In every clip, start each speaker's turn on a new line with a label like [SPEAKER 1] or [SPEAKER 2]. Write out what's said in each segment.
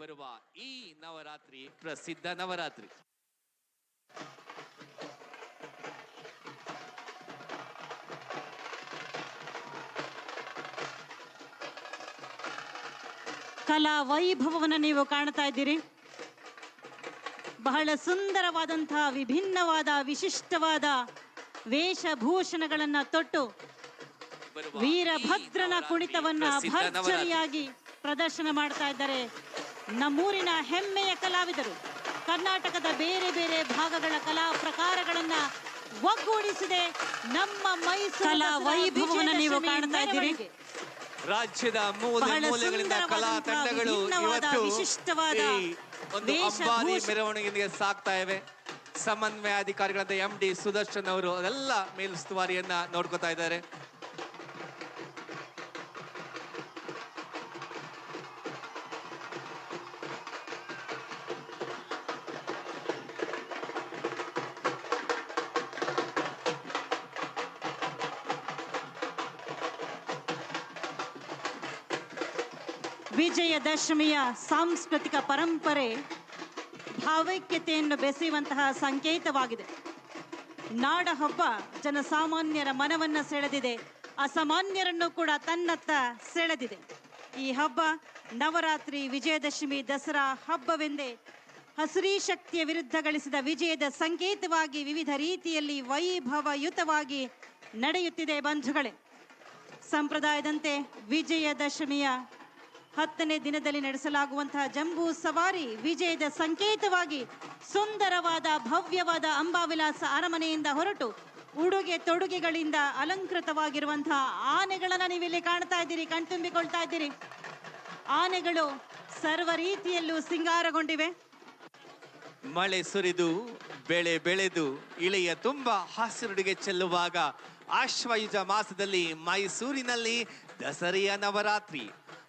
[SPEAKER 1] ಬರುವ ಈ ನವರಾತ್ರಿ ಪ್ರಸಿದ್ಧ ನವರಾತ್ರಿ.
[SPEAKER 2] ಕಲಾ ವೈಭವವನ್ನು ನೀವು ಕಾಣ್ತಾ ಇದ್ದೀರಿ. ಬಹಳ ಸುಂದರವಾದಂತಹ ವಿಭಿನ್ನವಾದ ವಿಶಿಷ್ಟವಾದ ವೇಷಭೂಷಣಗಳನ್ನ ತೊಟ್ಟು ವೀರಭದ್ರನ ಕುಣಿತವನ್ನ ಭರ್ಜರಿಯಾಗಿ ಪ್ರದರ್ಶನ ಮಾಡ್ತಾ ಇದ್ದಾರೆ. ನಮ್ಮೂರಿನ ಹೆಮ್ಮೆಯ ಕಲಾವಿದರು. ಕರ್ನಾಟಕದ ಬೇರೆ ಬೇರೆ ಭಾಗಗಳ ಕಲಾ ಪ್ರಕಾರಗಳನ್ನ ಒಗ್ಗೂಡಿಸಿದೆ ನಮ್ಮ ಮೈಸೂರು
[SPEAKER 3] ಕಲಾ ವೈಭವವನ್ನ ನೀವು ಕಾಣ್ತಾ ಇದ್ದೀರಿ.
[SPEAKER 1] ರಾಜ್ಯದ ಮೂಲೆಗಳಿಂದ ಕಲಾ ತಂಡಗಳು
[SPEAKER 2] ವಿಶಿಷ್ಟವಾದ
[SPEAKER 1] ಈ ಒಂದು ಅಂಬಾರಿ
[SPEAKER 2] ವೇಷಭೂಷ-
[SPEAKER 1] ಮೆರವಣಿಗೆಗೆ ಸಾಕ್ತಾ ಇವೆ. ಸಮನ್ವಯಾಧಿಕಾರಿಗಳಾದ ಎಂ ಡಿ ಸುದರ್ಶನ್ ಅವರು ಅದೆಲ್ಲ ಮೇಲುಸ್ತುವಾರಿಯನ್ನ ನೋಡ್ಕೊತಾ ಇದ್ದಾರೆ.
[SPEAKER 2] ವಿಜಯದಶಮಿಯ ಸಾಂಸ್ಕೃತಿಕ ಪರಂಪರೆ ಭಾವೈಕ್ಯತೆಯನ್ನು ಬೆಸೆಯುವಂತಹ ಸಂಕೇತವಾಗಿದೆ. ನಾಡ ಹಬ್ಬ ಜನಸಾಮಾನ್ಯರ ಮನವನ್ನ ಸೆಳೆದಿದೆ. ಅಸಾಮಾನ್ಯರನ್ನು ಕೂಡ ತನ್ನತ್ತ ಸೆಳೆದಿದೆ. ಈ ಹಬ್ಬ ನವರಾತ್ರಿ ವಿಜಯದಶಮಿ ದಸರಾ ಹಬ್ಬವೆಂದೇ ಹಸಿರೀ ಶಕ್ತಿಯ ವಿರುದ್ಧ ಗಳಿಸಿದ ವಿಜಯದ ಸಂಕೇತವಾಗಿ ವಿವಿಧ ರೀತಿಯಲ್ಲಿ ವೈಭವಯುತವಾಗಿ ನಡೆಯುತ್ತಿದೆ ಬಂಧುಗಳೇ. ಸಂಪ್ರದಾಯದಂತೆ ವಿಜಯದಶಮಿಯ ಹತ್ತನೇ ದಿನದಲ್ಲಿ ನಡೆಸಲಾಗುವಂತಹ ಜಂಬೂ ಸವಾರಿ ವಿಜಯದ ಸಂಕೇತವಾಗಿ ಸುಂದರವಾದ ಭವ್ಯವಾದ ಅಂಬಾವಿಲಾಸ ಅರಮನೆಯಿಂದ ಹೊರಟು ಉಡುಗೆ ತೊಡುಗೆಗಳಿಂದ ಅಲಂಕೃತವಾಗಿರುವಂತಹ ಆನೆಗಳನ್ನು ನೀವಿಲ್ಲಿ ಕಾಣ್ತಾ ಇದ್ದೀರಿ ಕಣ್ತುಂಬಿಕೊಳ್ತಾ ಇದ್ದೀರಿ. ಆನೆಗಳು ಸರ್ವ ರೀತಿಯಲ್ಲೂ ಸಿಂಗಾರಗೊಂಡಿವೆ.
[SPEAKER 1] ಮಳೆ ಸುರಿದು, ಬೆಳೆ ಬೆಳೆದು, ಇಳೆಯ ತುಂಬ ಹಸಿರುಡಿಗೆ ಚೆಲ್ಲುವಾಗ ಆಶ್ವಯುಜ ಮಾಸದಲ್ಲಿ ಮೈಸೂರಿನಲ್ಲಿ ದಸರೆಯ ನವರಾತ್ರಿ.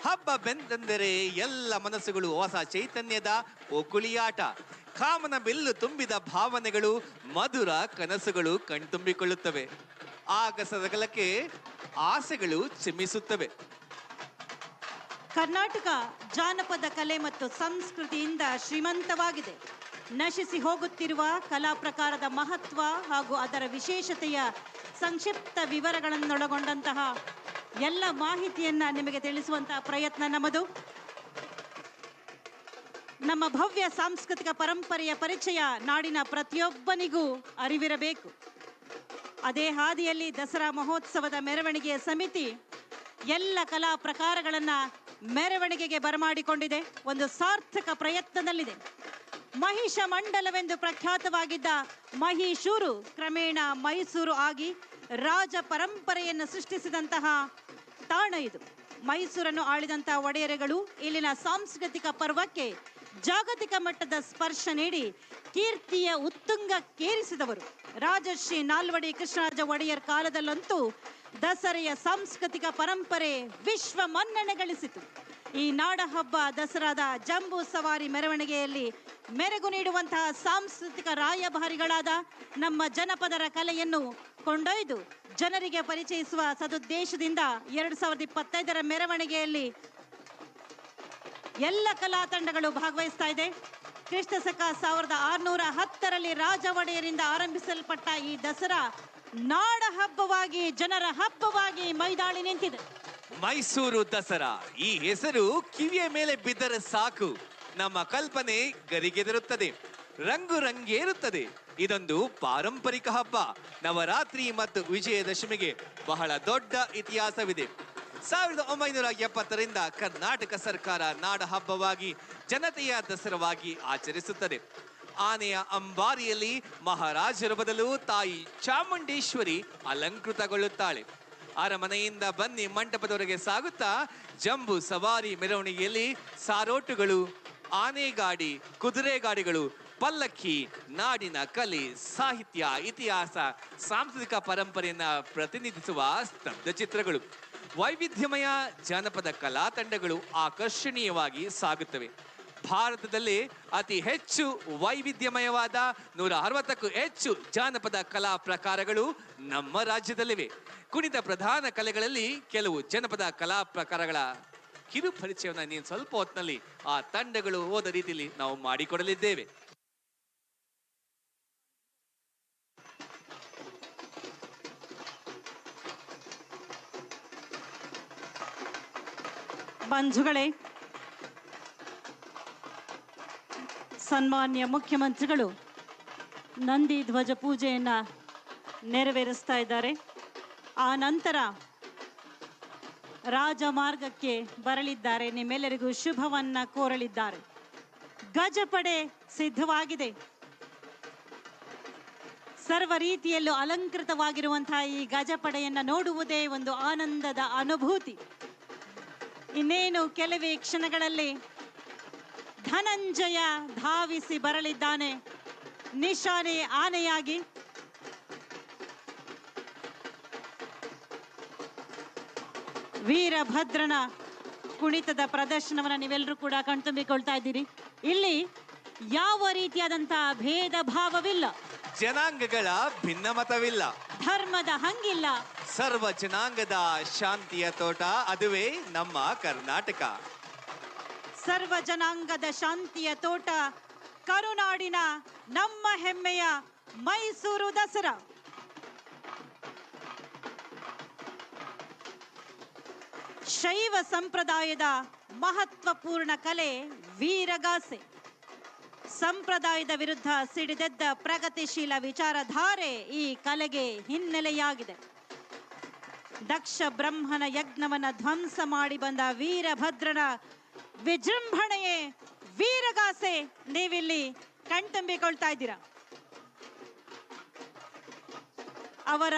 [SPEAKER 1] ಹಬ್ಬ ಬೆಂದೆಂದರೆ ಎಲ್ಲ ಮನಸ್ಸುಗಳು ಹೊಸ ಚೈತನ್ಯದ ಒಕುಳಿಯಾಟ ಕಾಮನ ಬಿಲ್ಲು ತುಂಬಿದ ಭಾವನೆಗಳು ಮಧುರ ಕನಸುಗಳು ಕಣ್ತುಂಬಿಕೊಳ್ಳುತ್ತವೆ. ಆಗಸದಗಲಕ್ಕೆ ಆಸೆಗಳು ಚಿಮ್ಮಿಸುತ್ತವೆ.
[SPEAKER 2] ಕರ್ನಾಟಕ ಜಾನಪದ ಕಲೆ ಮತ್ತು ಸಂಸ್ಕೃತಿಯಿಂದ ಶ್ರೀಮಂತವಾಗಿದೆ. ನಶಿಸಿ ಹೋಗುತ್ತಿರುವ ಕಲಾ ಪ್ರಕಾರದ ಮಹತ್ವ ಹಾಗೂ ಅದರ ವಿಶೇಷತೆಯ ಸಂಕ್ಷಿಪ್ತ ವಿವರಗಳನ್ನೊಳಗೊಂಡಂತಹ ಎಲ್ಲ ಮಾಹಿತಿಯನ್ನ ನಿಮಗೆ ತಿಳಿಸುವಂತಹ ಪ್ರಯತ್ನ ನಮ್ಮದು. ನಮ್ಮ ಭವ್ಯ ಸಾಂಸ್ಕೃತಿಕ ಪರಂಪರೆಯ ಪರಿಚಯ ನಾಡಿನ ಪ್ರತಿಯೊಬ್ಬನಿಗೂ ಅರಿವಿರಬೇಕು. ಅದೇ ಹಾದಿಯಲ್ಲಿ ದಸರಾ ಮಹೋತ್ಸವದ ಮೆರವಣಿಗೆಯ ಸಮಿತಿ ಎಲ್ಲ ಕಲಾ ಪ್ರಕಾರಗಳನ್ನ ಮೆರವಣಿಗೆಗೆ ಬರಮಾಡಿಕೊಂಡಿದೆ. ಒಂದು ಸಾರ್ಥಕ ಪ್ರಯತ್ನದಲ್ಲಿದೆ. ಮಹಿಷ ಮಂಡಲವೆಂದು ಪ್ರಖ್ಯಾತವಾಗಿದ್ದ ಮಹಿಷೂರು ಕ್ರಮೇಣ ಮೈಸೂರು ಆಗಿ ರಾಜ ಪರಂಪರೆಯನ್ನು ಸೃಷ್ಟಿಸಿದಂತಹ ತಾಣ ಇದು. ಮೈಸೂರನ್ನು ಆಳಿದಂತಹ ಒಡೆಯರೆಗಳು ಇಲ್ಲಿನ ಸಾಂಸ್ಕೃತಿಕ ಪರ್ವಕ್ಕೆ ಜಾಗತಿಕ ಮಟ್ಟದ ಸ್ಪರ್ಶ ನೀಡಿ ಕೀರ್ತಿಯ ಉತ್ತುಂಗಕ್ಕೇರಿಸಿದವರು. ರಾಜಶ್ರೀ ನಾಲ್ವಡಿ ಕೃಷ್ಣರಾಜ ಒಡೆಯರ್ ಕಾಲದಲ್ಲಂತೂ ದಸರೆಯ ಸಾಂಸ್ಕೃತಿಕ ಪರಂಪರೆ ವಿಶ್ವ ಮನ್ನಣೆ ಗಳಿಸಿತು ಈ ನಾಡ ಹಬ್ಬ ದಸರಾದ ಜಂಬೂ ಸವಾರಿ ಮೆರವಣಿಗೆಯಲ್ಲಿ ಮೆರಗು ನೀಡುವಂತಹ ಸಾಂಸ್ಕೃತಿಕ ರಾಯಭಾರಿಗಳಾದ ನಮ್ಮ ಜನಪದರ ಕಲೆಯನ್ನು ಕೊಂಡೊಯ್ದು. ಜನರಿಗೆ ಪರಿಚಯಿಸುವ ಸದುದ್ದೇಶದಿಂದ ಎರಡು ಸಾವಿರದ ಇಪ್ಪತ್ತೈದರ ಮೆರವಣಿಗೆಯಲ್ಲಿ ಎಲ್ಲ ಕಲಾ ತಂಡಗಳು ಭಾಗವಹಿಸ್ತಾ ಇದೆ. ಕ್ರಿಸ್ತ ಶಕ ಸಾವಿರದ ಆರುನೂರ ಹತ್ತರಲ್ಲಿ ರಾಜ ಒಡೆಯರಿಂದ ಆರಂಭಿಸಲ್ಪಟ್ಟ ಈ ದಸರಾ ನಾಡ ಹಬ್ಬವಾಗಿ, ಜನರ ಹಬ್ಬವಾಗಿ ಮೈದಾಳಿ ನಿಂತಿದೆ.
[SPEAKER 1] ಮೈಸೂರು ದಸರಾ. ಈ ಹೆಸರು ಕಿವಿಯ ಮೇಲೆ ಬಿದ್ದರೆ ಸಾಕು. ನಮ್ಮ ಕಲ್ಪನೆ ಗರಿಗೆದರುತ್ತದೆ. ರಂಗು ರಂಗೇರುತ್ತದೆ. ಇದೊಂದು ಪಾರಂಪರಿಕ ಹಬ್ಬ. ನವರಾತ್ರಿ ಮತ್ತು ವಿಜಯದಶಮಿಗೆ ಬಹಳ ದೊಡ್ಡ ಇತಿಹಾಸವಿದೆ. ಸಾವಿರದ ಒಂಬೈನೂರ ಎಪ್ಪತ್ತರಿಂದ ಕರ್ನಾಟಕ ಸರ್ಕಾರ ನಾಡ ಹಬ್ಬವಾಗಿ ಜನತೆಯ ದಸರವಾಗಿ ಆಚರಿಸುತ್ತದೆ. ಆನೆಯ ಅಂಬಾರಿಯಲ್ಲಿ ಮಹಾರಾಜರ ಬದಲು ತಾಯಿ ಚಾಮುಂಡೇಶ್ವರಿ ಅಲಂಕೃತಗೊಳ್ಳುತ್ತಾಳೆ. ಅರಮನೆಯಿಂದ ಬನ್ನಿ ಮಂಟಪದವರೆಗೆ ಸಾಗುತ್ತಾ ಜಂಬು ಸವಾರಿ ಮೆರವಣಿಗೆಯಲ್ಲಿ ಸಾರೋಟುಗಳು ಆನೆ ಗಾಡಿ ಕುದುರೆ ಗಾಡಿಗಳು ಪಲ್ಲಕ್ಕಿ, ನಾಡಿನ ಕಲೆ, ಸಾಹಿತ್ಯ, ಇತಿಹಾಸ, ಸಾಂಸ್ಕೃತಿಕ ಪರಂಪರೆಯನ್ನು ಪ್ರತಿನಿಧಿಸುವ ಸ್ತಬ್ಧ ಚಿತ್ರಗಳು. ವೈವಿಧ್ಯಮಯ ಜಾನಪದ ಕಲಾ ತಂಡಗಳು ಆಕರ್ಷಣೀಯವಾಗಿ ಸಾಗುತ್ತವೆ. ಭಾರತದಲ್ಲಿ ಅತಿ ಹೆಚ್ಚು ವೈವಿಧ್ಯಮಯವಾದ ನೂರ ಅರವತ್ತಕ್ಕೂ ಹೆಚ್ಚು ಜಾನಪದ ಕಲಾ ಪ್ರಕಾರಗಳು ನಮ್ಮ ರಾಜ್ಯದಲ್ಲಿವೆ. ಕುಣಿತ ಪ್ರಧಾನ ಕಲೆಗಳಲ್ಲಿ ಕೆಲವು ಜನಪದ ಕಲಾ ಪ್ರಕಾರಗಳ ಕಿರು ಪರಿಚಯವನ್ನು ನೀನು ಸ್ವಲ್ಪ ಹೊತ್ತಿನಲ್ಲಿ ಆ ತಂಡಗಳು ಹೋದ ರೀತಿಯಲ್ಲಿ ನಾವು ಮಾಡಿಕೊಡಲಿದ್ದೇವೆ.
[SPEAKER 2] ಬಂಧುಗಳೇ, ಸನ್ಮಾನ್ಯ ಮುಖ್ಯಮಂತ್ರಿಗಳು, ನಂದಿ ಧ್ವಜ ಪೂಜೆಯನ್ನು ನೆರವೇರಿಸ್ತಾ ಇದ್ದಾರೆ. ಆ ನಂತರ ರಾಜಮಾರ್ಗಕ್ಕೆ ಬರಲಿದ್ದಾರೆ. ನಿಮ್ಮೆಲ್ಲರಿಗೂ ಶುಭವನ್ನ ಕೋರಲಿದ್ದಾರೆ. ಗಜಪಡೆ ಸಿದ್ಧವಾಗಿದೆ. ಸರ್ವ ರೀತಿಯಲ್ಲೂ ಅಲಂಕೃತವಾಗಿರುವಂತಹ ಈ ಗಜಪಡೆಯನ್ನು ನೋಡುವುದೇ ಒಂದು ಆನಂದದ ಅನುಭೂತಿ. ಇನ್ನೇನು ಕೆಲವೇ ಕ್ಷಣಗಳಲ್ಲಿ ಧನಂಜಯ ಧಾವಿಸಿ ಬರಲಿದ್ದಾನೆ. ನಿಶಾನೆ ಆನೆಯಾಗಿ. ವೀರಭದ್ರನ ಕುಣಿತದ ಪ್ರದರ್ಶನವನ್ನು ನೀವೆಲ್ಲರೂ ಕೂಡ ಕಣ್ತುಂಬಿಕೊಳ್ತಾ ಇದ್ದೀರಿ. ಇಲ್ಲಿ ಯಾವ ರೀತಿಯಾದಂತಹ ಭೇದ ಭಾವವಿಲ್ಲ
[SPEAKER 1] ಜನಾಂಗಗಳ ಭಿನ್ನಮತವಿಲ್ಲ.
[SPEAKER 2] ಧರ್ಮದ ಹಂಗಿಲ್ಲ.
[SPEAKER 1] ಸರ್ವ ಜನಾಂಗದ ಶಾಂತಿಯ ತೋಟ ಅದುವೇ ನಮ್ಮ ಕರ್ನಾಟಕ.
[SPEAKER 2] ಸರ್ವ ಜನಾಂಗದ ಶಾಂತಿಯ ತೋಟ ಕರುನಾಡಿನ ನಮ್ಮ ಹೆಮ್ಮೆಯ ಮೈಸೂರು ದಸರಾ. ಶೈವ ಸಂಪ್ರದಾಯದ ಮಹತ್ವಪೂರ್ಣ ಕಲೆ ವೀರಗಾಸೆ. ಸಂಪ್ರದಾಯದ ವಿರುದ್ಧ ಸಿಡಿದೆದ್ದ ಪ್ರಗತಿಶೀಲ ವಿಚಾರಧಾರೆ ಈ ಕಲೆಗೆ ಹಿನ್ನೆಲೆಯಾಗಿದೆ. ದಕ್ಷ ಬ್ರಹ್ಮನ ಯಜ್ಞವನ್ನ ಧ್ವಂಸ ಮಾಡಿ ಬಂದ ವೀರಭದ್ರನ ವಿಜೃಂಭಣೆಯೇ ವೀರಗಾಸೆ, ನೀವಿಲ್ಲಿ ಕಣ್ತುಂಬಿಕೊಳ್ತಾ ಇದ್ದೀರಾ? ಅವರ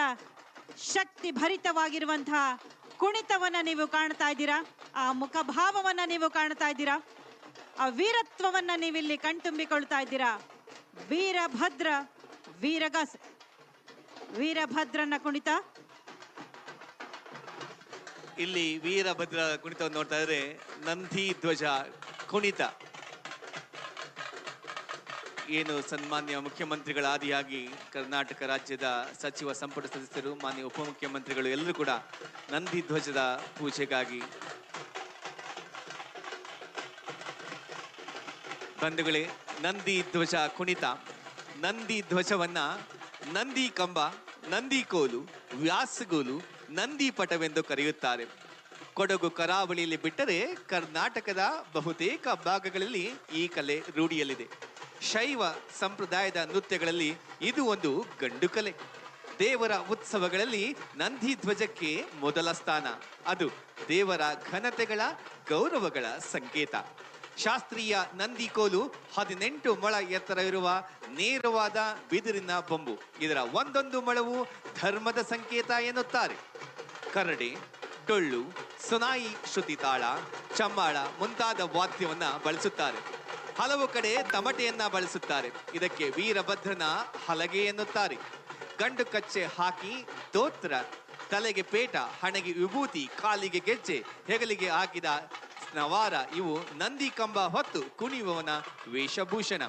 [SPEAKER 2] ಶಕ್ತಿ ಭರಿತವಾಗಿರುವಂತಹ ಕುಣಿತವನ್ನ ನೀವು ಕಾಣ್ತಾ ಇದ್ದೀರಾ? ಆ ಮುಖಭಾವವನ್ನ ನೀವು ಕಾಣ್ತಾ ಇದ್ದೀರಾ? ಆ ವೀರತ್ವವನ್ನ ನೀವಿಲ್ಲಿ ಕಣ್ತುಂಬಿಕೊಳ್ತಾ ಇದ್ದೀರಾ? ವೀರಭದ್ರ, ವೀರಗಾಸೆ, ವೀರಭದ್ರನ ಕುಣಿತ?
[SPEAKER 1] ಇಲ್ಲಿ ವೀರಭದ್ರ ಕುಣಿತವನ್ನು ನೋಡ್ತಾ ಇದ್ರೆ ನಂದಿ ಧ್ವಜ ಕುಣಿತ. ಏನು ಸನ್ಮಾನ್ಯ ಮುಖ್ಯಮಂತ್ರಿಗಳ ಆದಿಯಾಗಿ ಕರ್ನಾಟಕ ರಾಜ್ಯದ ಸಚಿವ, ಸಂಪುಟ ಸದಸ್ಯರು, ಮಾನ್ಯ ಉಪಮುಖ್ಯಮಂತ್ರಿಗಳು ಎಲ್ಲರೂ ಕೂಡ ನಂದಿ ಧ್ವಜದ ಪೂಜೆಗಾಗಿ ಬಂಧುಗಳೇ, ನಂದಿ ಧ್ವಜ ಕುಣಿತ, ನಂದಿ ಧ್ವಜವನ್ನ ನಂದಿ ಕಂಬ, ನಂದಿ ಕೋಲು, ವ್ಯಾಸಗೋಲು, ನಂದಿ ಪಟವೆಂದು ಕರೆಯುತ್ತಾರೆ. ಕೊಡಗು ಕರಾವಳಿಯಲ್ಲಿ ಬಿಟ್ಟರೆ ಕರ್ನಾಟಕದ ಬಹುತೇಕ ಭಾಗಗಳಲ್ಲಿ ಈ ಕಲೆ ರೂಢಿಯಲ್ಲಿದೆ. ಶೈವ ಸಂಪ್ರದಾಯದ ನೃತ್ಯಗಳಲ್ಲಿ ಇದು ಒಂದು ಗಂಡು ಕಲೆ. ದೇವರ ಉತ್ಸವಗಳಲ್ಲಿ ನಂದಿ ಧ್ವಜಕ್ಕೆ ಮೊದಲ ಸ್ಥಾನ. ಅದು ದೇವರ ಘನತೆಗಳ ಗೌರವಗಳ ಸಂಕೇತ. ಶಾಸ್ತ್ರೀಯ ನಂದಿಕೋಲು ಹದಿನೆಂಟು ಮೊಳ ಎತ್ತರ ಇರುವ ನೇರವಾದ ಬಿದಿರಿನ ಬೊಂಬು. ಇದರ ಒಂದೊಂದು ಮೊಳವು ಧರ್ಮದ ಸಂಕೇತ ಎನ್ನುತ್ತಾರೆ. ಕರಡೆ ಡೊಳ್ಳು ಸುನಾಯಿ ಶ್ರುತಿ ತಾಳ, ಚಮ್ಮಾಳ ಮುಂತಾದ ವಾದ್ಯವನ್ನ ಬಳಸುತ್ತಾರೆ. ಹಲವು ಕಡೆ ತಮಟೆಯನ್ನ ಬಳಸುತ್ತಾರೆ. ಇದಕ್ಕೆ ವೀರಭದ್ರನ ಹಲಗೆ ಎನ್ನುತ್ತಾರೆ. ಗಂಡು ಕಚ್ಚೆ ಹಾಕಿ ದೋತ್ರ, ತಲೆಗೆ ಪೇಟ, ಹಣೆಗೆ ವಿಭೂತಿ, ಕಾಲಿಗೆ ಗೆಜ್ಜೆ, ಹೆಗಲಿಗೆ ಹಾಕಿದ ನವಾರ, ಇವು ನಂದಿ ಕಂಬ ಹೊತ್ತು ಕುಣಿಯುವವನ ವೇಷಭೂಷಣ.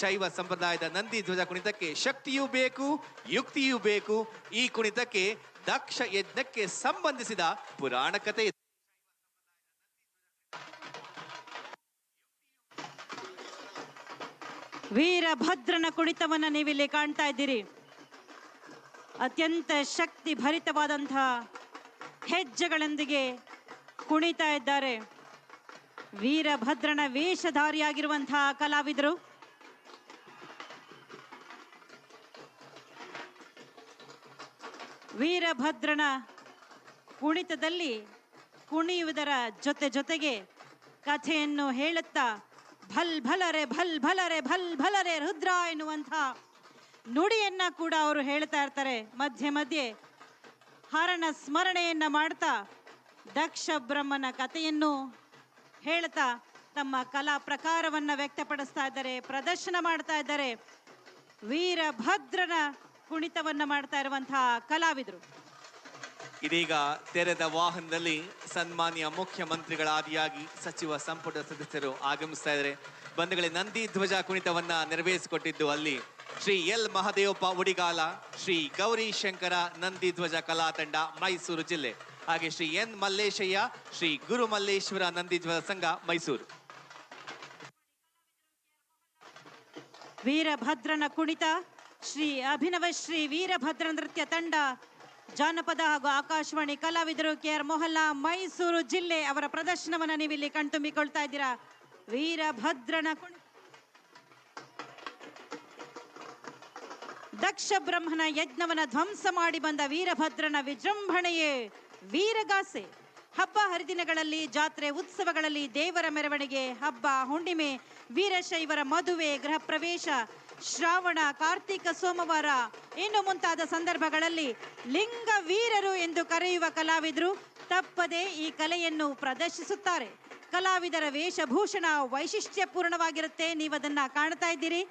[SPEAKER 1] ಶೈವ ಸಂಪ್ರದಾಯದ ನಂದಿ ಧ್ವಜ ಕುಣಿತಕ್ಕೆ ಶಕ್ತಿಯೂ ಬೇಕು, ಯುಕ್ತಿಯೂ ಬೇಕು. ಈ ಕುಣಿತಕ್ಕೆ ದಕ್ಷ ಯಜ್ಞಕ್ಕೆ ಸಂಬಂಧಿಸಿದ ಪುರಾಣ ಕಥೆ
[SPEAKER 2] ವೀರಭದ್ರನ ಕುಣಿತವನ್ನ ನೀವಿಲ್ಲಿ ಕಾಣ್ತಾ ಇದ್ದೀರಿ. ಅತ್ಯಂತ ಶಕ್ತಿ ಭರಿತವಾದಂತಹ ಹೆಜ್ಜೆಗಳೊಂದಿಗೆ ಕುಣಿತಾ ಇದ್ದಾರೆ. ವೀರಭದ್ರನ ವೇಷಧಾರಿಯಾಗಿರುವಂತಹ ಕಲಾವಿದರು. ವೀರಭದ್ರನ ಕುಣಿತದಲ್ಲಿ ಕುಣಿಯುವುದರ ಜೊತೆ ಜೊತೆಗೆ ಕಥೆಯನ್ನು ಹೇಳುತ್ತಾ, ಭಲ್ ಭಲರೆ ಭಲ್ ಭಲರೆ ಭಲ್ ಭಲರೆ ರುದ್ರ ಎನ್ನುವಂಥ ನುಡಿಯನ್ನ ಕೂಡ ಅವರು ಹೇಳ್ತಾ ಇರ್ತಾರೆ. ಮಧ್ಯೆ ಮಧ್ಯೆ ಹರಣ ಸ್ಮರಣೆಯನ್ನ ಮಾಡ್ತಾ ದಕ್ಷ ಬ್ರಹ್ಮನ ಕಥೆಯನ್ನು ಹೇಳ್ತಾ ತಮ್ಮ ಕಲಾ ಪ್ರಕಾರವನ್ನ ವ್ಯಕ್ತಪಡಿಸ್ತಾ ಇದ್ದಾರೆ, ಪ್ರದರ್ಶನ ಮಾಡ್ತಾ ಇದ್ದಾರೆ. ವೀರಭದ್ರನ ಕುಣಿತವನ್ನು ಮಾಡ್ತಾ ಇರುವಂತಹ ಕಲಾವಿದರು.
[SPEAKER 1] ಇದೀಗ ತೆರೆದ ವಾಹನದಲ್ಲಿ ಸನ್ಮಾನ್ಯ ಮುಖ್ಯಮಂತ್ರಿಗಳ ಆದಿಯಾಗಿ ಸಚಿವ ಸಂಪುಟ ಸದಸ್ಯರು ಆಗಮಿಸ್ತಾ ಇದ್ದಾರೆ. ಬಂಧುಗಳೇ, ನಂದಿ ಧ್ವಜ ಕುಣಿತವನ್ನ ನೆರವೇರಿಸಿಕೊಟ್ಟಿದ್ದು ಅಲ್ಲಿ ಶ್ರೀ ಎಲ್ ಮಹದೇವಪ್ಪ ಉಡಿಗಾಲ, ಶ್ರೀ ಗೌರಿ ಶಂಕರ ನಂದಿ ಧ್ವಜ ಕಲಾ ತಂಡ ಮೈಸೂರು ಜಿಲ್ಲೆ. ಹಾಗೆ ಶ್ರೀ ಎನ್ ಮಲ್ಲೇಶಯ್ಯ, ಶ್ರೀ ಗುರು ಮಲ್ಲೇಶ್ವರ ನಂದಿಜ್ವರ ಸಂಘ ಮೈಸೂರು.
[SPEAKER 2] ವೀರಭದ್ರನ ಕುಣಿತ, ಶ್ರೀ ಅಭಿನವ ಶ್ರೀ ವೀರಭದ್ರ ನೃತ್ಯ ತಂಡ, ಜಾನಪದ ಹಾಗೂ ಆಕಾಶವಾಣಿ ಕಲಾವಿದರು ಕೆ ಆರ್ ಮೊಹಲ್ಲಾ ಮೈಸೂರು ಜಿಲ್ಲೆ ಅವರ ಪ್ರದರ್ಶನವನ್ನು ನೀವಿಲ್ಲಿ ಕಣ್ತುಂಬಿಕೊಳ್ತಾ ಇದ್ದೀರಾ? ವೀರಭದ್ರನ ಕುಣಿತ ದಕ್ಷ ಬ್ರಹ್ಮನ ಯಜ್ಞವನ್ನ ಧ್ವಂಸ ಮಾಡಿ ಬಂದ ವೀರಭದ್ರನ ವಿಜೃಂಭಣೆಯೇ ವೀರಗಾಸೆ. ಹಬ್ಬ ಹರಿದಿನಗಳಲ್ಲಿ, ಜಾತ್ರೆ ಉತ್ಸವಗಳಲ್ಲಿ ದೇವರ ಮೆರವಣಿಗೆ, ಹಬ್ಬ ಹುಣ್ಣಿಮೆ, ವೀರಶೈವರ ಮದುವೆ, ಗೃಹ ಪ್ರವೇಶ, ಶ್ರಾವಣ, ಕಾರ್ತಿಕ ಸೋಮವಾರ ಇನ್ನು ಮುಂತಾದ ಸಂದರ್ಭಗಳಲ್ಲಿ ಲಿಂಗ ವೀರರು ಎಂದು ಕರೆಯುವ ಕಲಾವಿದರು ತಪ್ಪದೇ ಈ ಕಲೆಯನ್ನು ಪ್ರದರ್ಶಿಸುತ್ತಾರೆ. ಕಲಾವಿದರ ವೇಷಭೂಷಣ ವೈಶಿಷ್ಟ್ಯಪೂರ್ಣವಾಗಿರುತ್ತೆ. ನೀವು ಅದನ್ನ ಕಾಣ್ತಾ ಇದ್ದೀರಿ.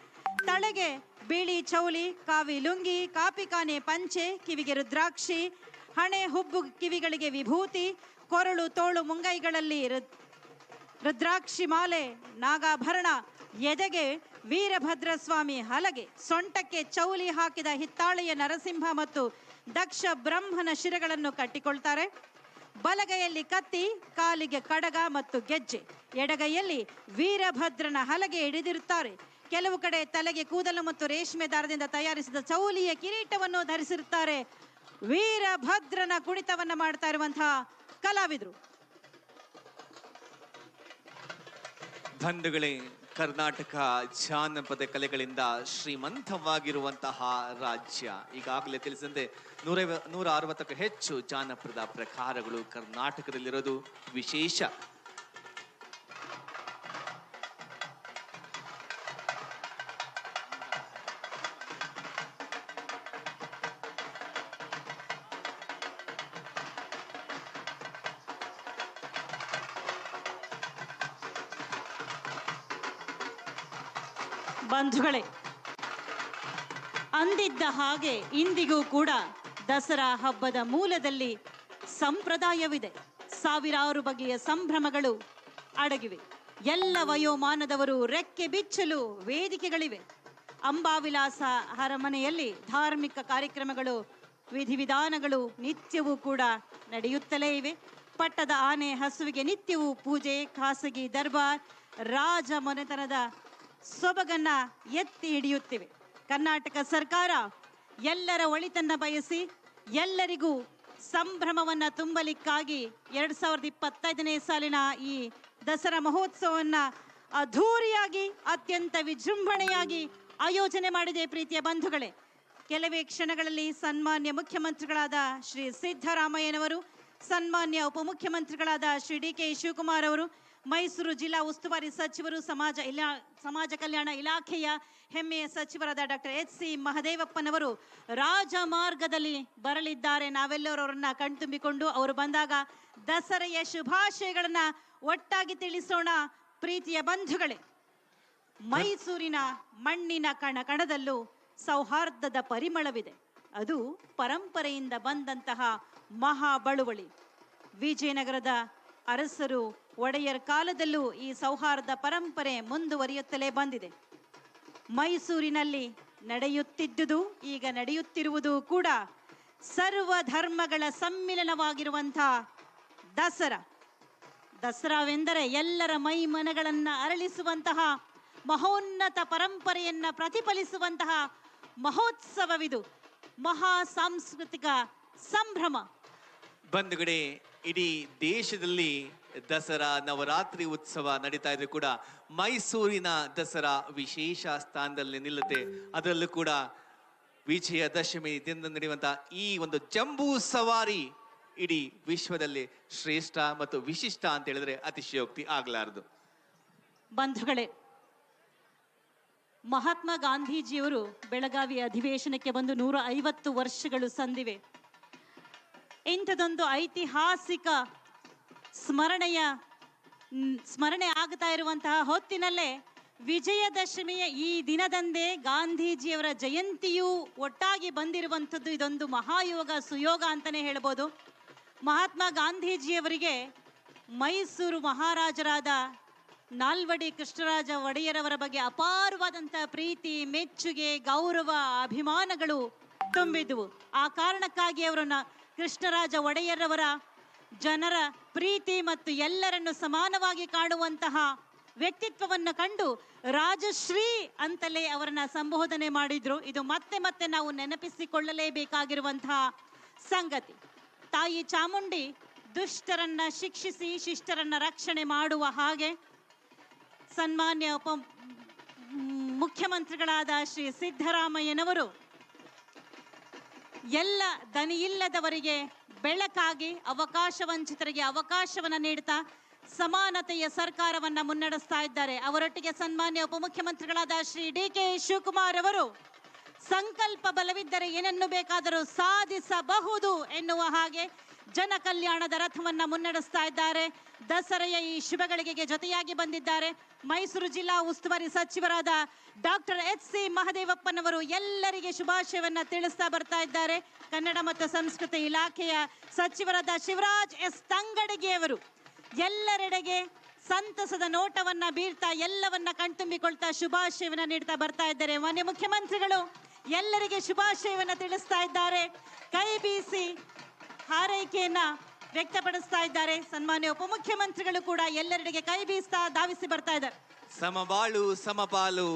[SPEAKER 2] ತಳೆಗೆ ಬಿಳಿ ಚೌಲಿ, ಕಾವಿ ಲುಂಗಿ ಕಾಪಿಕಾನೆ ಪಂಚೆ, ಕಿವಿಗೆ ರುದ್ರಾಕ್ಷಿ ಹಣೆ, ಹುಬ್ಬು ಕಿವಿಗಳಿಗೆ ವಿಭೂತಿ, ಕೊರಳು, ತೋಳು ಮುಂಗೈಗಳಲ್ಲಿ ರುದ್- ರುದ್ರಾಕ್ಷಿ ಮಾಲೆ, ನಾಗಾಭರಣ, ಎದೆಗೆ ವೀರಭದ್ರ ಸ್ವಾಮಿ ಹಲಗೆ, ಸೊಂಟಕ್ಕೆ ಚೌಲಿ ಹಾಕಿದ ಹಿತ್ತಾಳೆಯ ನರಸಿಂಹ ಮತ್ತು ದಕ್ಷ ಬ್ರಹ್ಮನ ಶಿರಗಳನ್ನು ಕಟ್ಟಿಕೊಳ್ತಾರೆ. ಬಲಗೈಯಲ್ಲಿ ಕತ್ತಿ, ಕಾಲಿಗೆ ಕಡಗ ಮತ್ತು ಗೆಜ್ಜೆ, ಎಡಗೈಯಲ್ಲಿ ವೀರಭದ್ರನ ಹಲಗೆ ಹಿಡಿದಿರುತ್ತಾರೆ. ಕೆಲವು ಕಡೆ ತಲೆಗೆ ಕೂದಲು ಮತ್ತು ರೇಷ್ಮೆ ದಾರದಿಂದ ತಯಾರಿಸಿದ ಚೌಲಿಯ ಕಿರೀಟವನ್ನು ಧರಿಸಿರುತ್ತಾರೆ. ವೀರಭದ್ರನ ಕುಣಿತವನ್ನ ಮಾಡ್ತಾ ಇರುವಂತಹ ಕಲಾವಿದರು.
[SPEAKER 1] ಬಂಧುಗಳೇ ಕರ್ನಾಟಕ ಜಾನಪದ ಕಲೆಗಳಿಂದ ಶ್ರೀಮಂತವಾಗಿರುವಂತಹ ರಾಜ್ಯ. ಈಗಾಗಲೇ ತಿಳಿಸಿದಂತೆ ನೂರ ನೂರ ಅರವತ್ತಕ್ಕೂ ಹೆಚ್ಚು ಜಾನಪದ ಪ್ರಕಾರಗಳು ಕರ್ನಾಟಕದಲ್ಲಿರೋದು. ವಿಶೇಷ
[SPEAKER 2] ಬಂಧುಗಳೇ, ಅಂದಿದ್ದ ಹಾಗೆ ಇಂದಿಗೂ ಕೂಡ ದಸರಾ ಹಬ್ಬದ ಮೂಲದಲ್ಲಿ ಸಂಪ್ರದಾಯವಿದೆ. ಸಾವಿರಾರು ಬಗೆಯ ಸಂಭ್ರಮಗಳು ಅಡಗಿವೆ. ಎಲ್ಲ ವಯೋಮಾನದವರು ರೆಕ್ಕೆ ಬಿಚ್ಚಲು ವೇದಿಕೆಗಳಿವೆ. ಅಂಬಾವಿಲಾಸ ಅರಮನೆಯಲ್ಲಿ ಧಾರ್ಮಿಕ ಕಾರ್ಯಕ್ರಮಗಳು, ವಿಧಿವಿಧಾನಗಳು ನಿತ್ಯವೂ ಕೂಡ ನಡೆಯುತ್ತಲೇ ಇವೆ. ಪಟ್ಟದ ಆನೆ ಹಸುವಿಗೆ ನಿತ್ಯವೂ ಪೂಜೆ, ಖಾಸಗಿ ದರ್ಬಾರ್ ರಾಜ ಮನೆತನದ ಸೊಬಗನ್ನ ಎತ್ತಿ ಹಿಡಿಯುತ್ತಿವೆ. ಕರ್ನಾಟಕ ಸರ್ಕಾರ ಎಲ್ಲರ ಒಳಿತನ್ನ ಬಯಸಿ ಎಲ್ಲರಿಗೂ ಸಂಭ್ರಮವನ್ನ ತುಂಬಲಿಕ್ಕಾಗಿ ಎರಡ್ ಸಾವಿರದ ಇಪ್ಪತ್ತೈದನೇ ಸಾಲಿನ ಈ ದಸರಾ ಮಹೋತ್ಸವವನ್ನ ಅದ್ಧೂರಿಯಾಗಿ, ಅತ್ಯಂತ ವಿಜೃಂಭಣೆಯಾಗಿ ಆಯೋಜನೆ ಮಾಡಿದೆ ಪ್ರೀತಿಯ ಬಂಧುಗಳೇ. ಕೆಲವೇ ಕ್ಷಣಗಳಲ್ಲಿ ಸನ್ಮಾನ್ಯ ಮುಖ್ಯಮಂತ್ರಿಗಳಾದ ಶ್ರೀ ಸಿದ್ದರಾಮಯ್ಯನವರು, ಸನ್ಮಾನ್ಯ ಉಪಮುಖ್ಯಮಂತ್ರಿಗಳಾದ ಶ್ರೀ ಡಿ ಕೆ ಶಿವಕುಮಾರ್ ಅವರು ಮೈಸೂರು ಜಿಲ್ಲಾ ಉಸ್ತುವಾರಿ ಸಚಿವರು ಸಮಾಜ ಇಲಾ, ಸಮಾಜ ಕಲ್ಯಾಣ ಇಲಾಖೆಯ ಹೆಮ್ಮೆಯ ಸಚಿವರಾದ ಡಾಕ್ಟರ್ ಎಚ್ ಸಿ ಮಹದೇವಪ್ಪನವರು ರಾಜಮಾರ್ಗದಲ್ಲಿ ಬರಲಿದ್ದಾರೆ. ನಾವೆಲ್ಲರೂ ಅವರನ್ನ ಕಣ್ತುಂಬಿಕೊಂಡು ಅವರು ಬಂದಾಗ ದಸರೆಯ ಶುಭಾಶಯಗಳನ್ನ ಒಟ್ಟಾಗಿ ತಿಳಿಸೋಣ ಪ್ರೀತಿಯ ಬಂಧುಗಳೇ. ಮೈಸೂರಿನ ಮಣ್ಣಿನ ಕಣ ಕಣದಲ್ಲೂ ಸೌಹಾರ್ದದ ಪರಿಮಳವಿದೆ. ಅದು ಪರಂಪರೆಯಿಂದ ಬಂದಂತಹ ಮಹಾಬಳುವಳಿ. ವಿಜಯನಗರದ ಅರಸರು ಒಡೆಯರ್ ಕಾಲದಲ್ಲೂ ಈ ಸೌಹಾರ್ದ ಪರಂಪರೆ ಮುಂದುವರಿಯುತ್ತಲೇ ಬಂದಿದೆ. ಮೈಸೂರಿನಲ್ಲಿ ನಡೆಯುತ್ತಿದ್ದುದು, ಈಗ ನಡೆಯುತ್ತಿರುವುದು ಕೂಡ ಸರ್ವ ಧರ್ಮಗಳ ಸಮ್ಮಿಲನವಾಗಿರುವಂಥ ದಸರಾ. ದಸರಾವೆಂದರೆ ಎಲ್ಲರ ಮೈ ಮನಗಳನ್ನ ಅರಳಿಸುವಂತಹ ಮಹೋನ್ನತ ಪರಂಪರೆಯನ್ನ ಪ್ರತಿಫಲಿಸುವಂತಹ ಮಹೋತ್ಸವವಿದು. ಮಹಾ ಸಾಂಸ್ಕೃತಿಕ ಸಂಭ್ರಮ.
[SPEAKER 1] ಬಂಧುಗಳೇ ಇಡೀ ದೇಶದಲ್ಲಿ ದಸರಾ ನವರಾತ್ರಿ ಉತ್ಸವ ನಡೀತಾ ಇದ್ರು ಕೂಡ ಮೈಸೂರಿನ ದಸರಾ ವಿಶೇಷ ಸ್ಥಾನದಲ್ಲಿ ನಿಲ್ಲುತ್ತೆ. ಅದರಲ್ಲೂ ಕೂಡ ವಿಜಯದಶಮಿ ದಿನ ನಡೆಯುವಂತಹ ಈ ಒಂದು ಜಂಬೂ ಸವಾರಿ ಇಡೀ ವಿಶ್ವದಲ್ಲಿ ಶ್ರೇಷ್ಠ ಮತ್ತು ವಿಶಿಷ್ಟ ಅಂತ ಹೇಳಿದ್ರೆ ಅತಿಶಯೋಕ್ತಿ ಆಗ್ಲಾರದು.
[SPEAKER 2] ಬಂಧುಗಳೇ, ಮಹಾತ್ಮ ಗಾಂಧೀಜಿಯವರು ಬೆಳಗಾವಿ ಅಧಿವೇಶನಕ್ಕೆ ಬಂದು ನೂರ ಐವತ್ತು ವರ್ಷಗಳು ಸಂದಿವೆ. ಇಂಥದೊಂದು ಐತಿಹಾಸಿಕ ಸ್ಮರಣೆಯ ಸ್ಮರಣೆ ಆಗ್ತಾ ಇರುವಂತಹ ಹೊತ್ತಿನಲ್ಲೇ ವಿಜಯದಶಮಿಯ ಈ ದಿನದಂದೇ ಗಾಂಧೀಜಿಯವರ ಜಯಂತಿಯೂ ಒಟ್ಟಾಗಿ ಬಂದಿರುವಂಥದ್ದು ಇದೊಂದು ಮಹಾಯೋಗ ಸುಯೋಗ ಅಂತಲೇ ಹೇಳ್ಬೋದು. ಮಹಾತ್ಮ ಗಾಂಧೀಜಿಯವರಿಗೆ ಮೈಸೂರು ಮಹಾರಾಜರಾದ ನಾಲ್ವಡಿ ಕೃಷ್ಣರಾಜ ಒಡೆಯರವರ ಬಗ್ಗೆ ಅಪಾರವಾದಂಥ ಪ್ರೀತಿ, ಮೆಚ್ಚುಗೆ, ಗೌರವ, ಅಭಿಮಾನಗಳು ತುಂಬಿದ್ವು ಆ ಕಾರಣಕ್ಕಾಗಿ ಅವರನ್ನ ಕೃಷ್ಣರಾಜ ಒಡೆಯರವರ ಜನರ ಪ್ರೀತಿ ಮತ್ತು ಎಲ್ಲರನ್ನು ಸಮಾನವಾಗಿ ಕಾಣುವಂತಹ ವ್ಯಕ್ತಿತ್ವವನ್ನು ಕಂಡು ರಾಜಶ್ರೀ ಅಂತಲೇ ಅವರನ್ನ ಸಂಬೋಧನೆ ಮಾಡಿದ್ರು. ಇದು ಮತ್ತೆ ಮತ್ತೆ ನಾವು ನೆನಪಿಸಿಕೊಳ್ಳಲೇಬೇಕಾಗಿರುವಂತಹ ಸಂಗತಿ. ತಾಯಿ ಚಾಮುಂಡಿ ದುಷ್ಟರನ್ನ ಶಿಕ್ಷಿಸಿ, ಶಿಷ್ಟರನ್ನ ರಕ್ಷಣೆ ಮಾಡುವ ಹಾಗೆ ಸನ್ಮಾನ್ಯ ಉಪ ಮುಖ್ಯಮಂತ್ರಿಗಳಾದ ಶ್ರೀ ಸಿದ್ದರಾಮಯ್ಯನವರು ಎಲ್ಲ ದನಿಯಿಲ್ಲದವರಿಗೆ ಬೆಳಕಾಗಿ ಅವಕಾಶ ವಂಚಿತರಿಗೆ ಅವಕಾಶವನ್ನ ನೀಡ್ತಾ ಸಮಾನತೆಯ ಸರ್ಕಾರವನ್ನ ಮುನ್ನಡೆಸ್ತಾ ಇದ್ದಾರೆ. ಅವರೊಟ್ಟಿಗೆ ಸನ್ಮಾನ್ಯ ಉಪಮುಖ್ಯಮಂತ್ರಿಗಳಾದ ಶ್ರೀ ಡಿ ಕೆ ಶಿವಕುಮಾರ್ ಅವರು ಸಂಕಲ್ಪ ಬಲವಿದ್ದರೆ ಏನನ್ನು ಬೇಕಾದರೂ ಸಾಧಿಸಬಹುದು ಎನ್ನುವ ಹಾಗೆ ಜನ ಕಲ್ಯಾಣದ ರಥವನ್ನ ಮುನ್ನಡೆಸ್ತಾ ಇದ್ದಾರೆ. ದಸರೆಯ ಈ ಶುಭಗಳಿಗೆ ಜೊತೆಯಾಗಿ ಬಂದಿದ್ದಾರೆ. ಮೈಸೂರು ಜಿಲ್ಲಾ ಉಸ್ತುವಾರಿ ಸಚಿವರಾದ ಡಾಕ್ಟರ್ ಎಚ್ ಸಿ ಮಹದೇವಪ್ಪನವರು ಎಲ್ಲರಿಗೆ ಶುಭಾಶಯವನ್ನ ತಿಳಿಸ್ತಾ ಬರ್ತಾ ಇದ್ದಾರೆ. ಕನ್ನಡ ಮತ್ತು ಸಂಸ್ಕೃತಿ ಇಲಾಖೆಯ ಸಚಿವರಾದ ಶಿವರಾಜ್ ಎಸ್ ತಂಗಡಗಿಯವರು ಎಲ್ಲರೆಡೆಗೆ ಸಂತಸದ ನೋಟವನ್ನ ಬೀರ್ತಾ ಎಲ್ಲವನ್ನ ಕಣ್ತುಂಬಿಕೊಳ್ತಾ ಶುಭಾಶಯವನ್ನ ನೀಡ್ತಾ ಬರ್ತಾ ಇದ್ದಾರೆ. ಮಾನ್ಯ ಮುಖ್ಯಮಂತ್ರಿಗಳು ಎಲ್ಲರಿಗೆ ಶುಭಾಶಯವನ್ನ ತಿಳಿಸ್ತಾ ಇದ್ದಾರೆ. ಕೈ ಬೀಸಿ ಹಾರೈಕೆಯನ್ನ ವ್ಯಕ್ತಪಡಿಸ್ತಾ ಇದ್ದಾರೆ. ಸನ್ಮಾನ್ಯ ಉಪಮುಖ್ಯಮಂತ್ರಿಗಳು ಕೂಡ ಎಲ್ಲೆಡೆಗೆ ಕೈ ಬೀಸ್ತಾ ಧಾವಿಸಿ ಬರ್ತಾ ಇದ್ದಾರೆ.
[SPEAKER 1] ಸಮಬಾಳು ಸಮಪಾಲು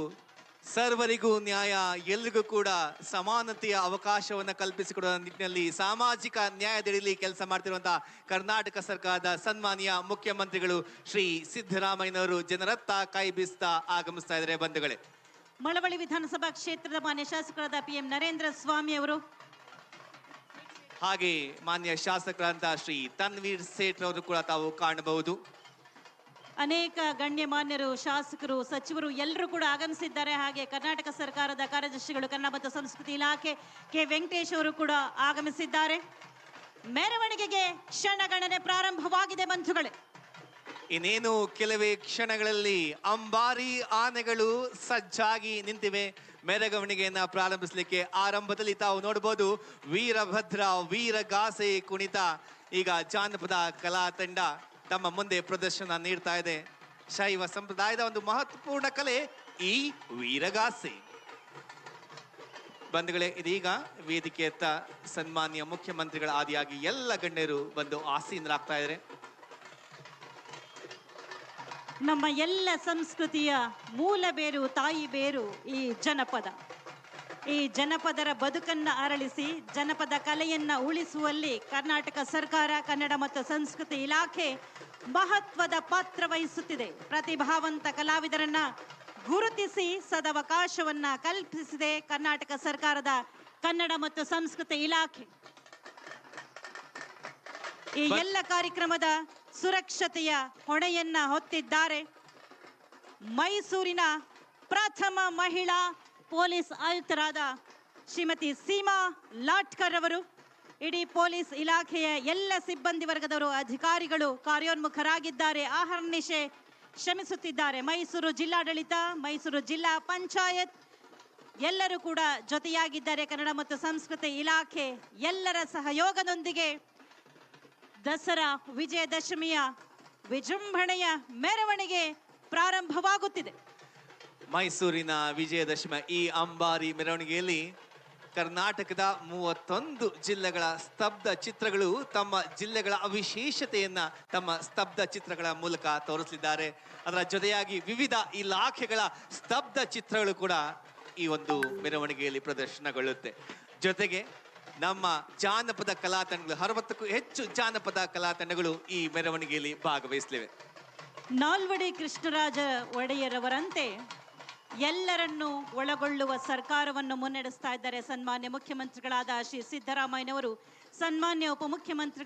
[SPEAKER 1] ಸರ್ವರಿಗೂ ನ್ಯಾಯ ಎಲ್ರಿಗೂ ಕೂಡ ಸಮಾನತೆಯ ಅವಕಾಶವನ್ನು ಕಲ್ಪಿಸಿಕೊಡುವ ನಿಟ್ಟಿನಲ್ಲಿ ಸಾಮಾಜಿಕ ನ್ಯಾಯದಡಿಯಲ್ಲಿ ಕೆಲಸ ಮಾಡ್ತಿರುವಂತಹ ಕರ್ನಾಟಕ ಸರ್ಕಾರದ ಸನ್ಮಾನ್ಯ ಮುಖ್ಯಮಂತ್ರಿಗಳು ಶ್ರೀ ಸಿದ್ದರಾಮಯ್ಯನವರು ಜನರತ್ತ ಕೈ ಬೀಸ್ತಾ ಆಗಮಿಸ್ತಾ ಇದ್ದಾರೆ ಬಂಧುಗಳೇ.
[SPEAKER 2] ಮಳವಳ್ಳಿ ವಿಧಾನಸಭಾ ಕ್ಷೇತ್ರದ ಮಾನ್ಯ ಶಾಸಕರಾದ ಪಿ ಎಂ ನರೇಂದ್ರ ಸ್ವಾಮಿ ಅವರು
[SPEAKER 1] ಹಾಗೆ ಮಾನ್ಯ ಶಾಸಕರಂತ ಶ್ರೀ ತನ್ವೀರ್ ಸೇಠ್ ಅವರು ಕೂಡ ತಾವು ಕಾಣಬಹುದು.
[SPEAKER 2] ಅನೇಕ ಗಣ್ಯಮಾನ್ಯರು ಶಾಸಕರು, ಸಚಿವರು ಎಲ್ಲರೂ ಕೂಡ ಆಗಮಿಸಿದ್ದಾರೆ. ಹಾಗೆ ಕರ್ನಾಟಕ ಸರ್ಕಾರದ ಕಾರ್ಯದರ್ಶಿಗಳು, ಕನ್ನಡ ಮತ್ತು ಸಂಸ್ಕೃತಿ ಇಲಾಖೆ ಕೆ ವೆಂಕಟೇಶ್ ಅವರು ಕೂಡ ಆಗಮಿಸಿದ್ದಾರೆ. ಮೆರವಣಿಗೆಗೆ ಕ್ಷಣಗಣನೆ ಪ್ರಾರಂಭವಾಗಿದೆ ಬಂಧುಗಳೇ.
[SPEAKER 1] ಇನ್ನೇನು ಕೆಲವೇ ಕ್ಷಣಗಳಲ್ಲಿ ಅಂಬಾರಿ ಆನೆಗಳು ಸಜ್ಜಾಗಿ ನಿಂತಿವೆ. ಮೆರಗವಣಿಗೆಯನ್ನ ಪ್ರಾರಂಭಿಸಲಿಕ್ಕೆ ಆರಂಭದಲ್ಲಿ ತಾವು ನೋಡಬಹುದು ವೀರಭದ್ರ, ವೀರಗಾಸೆ ಕುಣಿತ. ಈಗ ಜಾನಪದ ಕಲಾ ತಂಡ ತಮ್ಮ ಮುಂದೆ ಪ್ರದರ್ಶನ ನೀಡ್ತಾ ಇದೆ. ಶೈವ ಸಂಪ್ರದಾಯದ ಒಂದು ಮಹತ್ವಪೂರ್ಣ ಕಲೆ ಈ ವೀರಗಾಸೆ. ಬಂಧುಗಳೇ, ಇದೀಗ ವೇದಿಕೆಯತ್ತ ಸನ್ಮಾನ್ಯ ಮುಖ್ಯಮಂತ್ರಿಗಳ ಆದಿಯಾಗಿ ಎಲ್ಲ ಗಣ್ಯರು ಬಂದು ಆಸೀನರಾಗ್ತಾ ಇದ್ದಾರೆ.
[SPEAKER 2] ನಮ್ಮ ಎಲ್ಲ ಸಂಸ್ಕೃತಿಯ ಮೂಲ ಬೇರು ತಾಯಿ ಬೇರು ಈ ಜನಪದ. ಈ ಜನಪದರ ಬದುಕನ್ನ ಅರಳಿಸಿ ಜನಪದ ಕಲೆಯನ್ನ ಉಳಿಸುವಲ್ಲಿ ಕರ್ನಾಟಕ ಸರ್ಕಾರ ಕನ್ನಡ ಮತ್ತು ಸಂಸ್ಕೃತಿ ಇಲಾಖೆ ಮಹತ್ವದ ಪಾತ್ರ ವಹಿಸುತ್ತಿದೆ. ಪ್ರತಿಭಾವಂತ ಕಲಾವಿದರನ್ನ ಗುರುತಿಸಿ ಸದವಕಾಶವನ್ನ ಕಲ್ಪಿಸಿದೆ ಕರ್ನಾಟಕ ಸರ್ಕಾರದ ಕನ್ನಡ ಮತ್ತು ಸಂಸ್ಕೃತಿ ಇಲಾಖೆ. ಈ ಎಲ್ಲ ಕಾರ್ಯಕ್ರಮದ ಸುರಕ್ಷತೆಯ ಹೊಣೆಯನ್ನ ಹೊತ್ತಿದ್ದಾರೆ. ಮೈಸೂರಿನ ಪ್ರಥಮ ಮಹಿಳಾ ಪೊಲೀಸ್ ಆಯುಕ್ತರಾದ ಶ್ರೀಮತಿ ಸೀಮಾ ಲಾಟ್ಕರ್ ಅವರು, ಇಡೀ ಪೊಲೀಸ್ ಇಲಾಖೆಯ ಎಲ್ಲ ಸಿಬ್ಬಂದಿ ವರ್ಗದವರು ಅಧಿಕಾರಿಗಳು ಕಾರ್ಯೋನ್ಮುಖರಾಗಿದ್ದಾರೆ. ಆಹರ್ನಿಶೆ ಶ್ರಮಿಸುತ್ತಿದ್ದಾರೆ. ಮೈಸೂರು ಜಿಲ್ಲಾಡಳಿತ, ಮೈಸೂರು ಜಿಲ್ಲಾ ಪಂಚಾಯತ್ ಎಲ್ಲರೂ ಕೂಡ ಜೊತೆಯಾಗಿದ್ದಾರೆ. ಕನ್ನಡ ಮತ್ತು ಸಂಸ್ಕೃತಿ ಇಲಾಖೆ ಎಲ್ಲರ ಸಹಯೋಗದೊಂದಿಗೆ ದಸರಾ ವಿಜಯದಶಮಿಯ ವಿಜೃಂಭಣೆಯ ಮೆರವಣಿಗೆ ಪ್ರಾರಂಭವಾಗುತ್ತಿದೆ.
[SPEAKER 1] ಮೈಸೂರಿನ ವಿಜಯದಶಮಿ ಈ ಅಂಬಾರಿ ಮೆರವಣಿಗೆಯಲ್ಲಿ ಕರ್ನಾಟಕದ ಮೂವತ್ತೊಂದು ಜಿಲ್ಲೆಗಳ ಸ್ತಬ್ಧ ಚಿತ್ರಗಳು ತಮ್ಮ ಜಿಲ್ಲೆಗಳ ಅವಿಶೇಷತೆಯನ್ನ ತಮ್ಮ ಸ್ತಬ್ಧ ಚಿತ್ರಗಳ ಮೂಲಕ ತೋರಿಸಲಿದ್ದಾರೆ. ಅದರ ಜೊತೆಯಾಗಿ ವಿವಿಧ ಇಲಾಖೆಗಳ ಸ್ತಬ್ಧ ಚಿತ್ರಗಳು ಕೂಡ ಈ ಒಂದು ಮೆರವಣಿಗೆಯಲ್ಲಿ ಪ್ರದರ್ಶನಗೊಳ್ಳುತ್ತೆ. ಜೊತೆಗೆ ನಮ್ಮ ಜಾನಪದ ಕಲಾ ತಂಡಗಳು ಅರವತ್ತಕ್ಕೂ ಹೆಚ್ಚು ಜಾನಪದ ಕಲಾ ತಂಡಗಳು ಈ ಮೆರವಣಿಗೆಯಲ್ಲಿ ಭಾಗವಹಿಸಲಿವೆ.
[SPEAKER 2] ನಾಲ್ವಡಿ ಕೃಷ್ಣರಾಜ ಒಡೆಯರವರಂತೆ ಎಲ್ಲರನ್ನೂ ಒಳಗೊಳ್ಳುವ ಸರ್ಕಾರವನ್ನು ಮುನ್ನಡೆಸ್ತಾ ಇದ್ದಾರೆ ಸನ್ಮಾನ್ಯ ಮುಖ್ಯಮಂತ್ರಿಗಳಾದ ಶ್ರೀ ಸಿದ್ದರಾಮಯ್ಯನವರು. ಸನ್ಮಾನ್ಯ ಉಪಮುಖ್ಯಮಂತ್ರಿಗಳು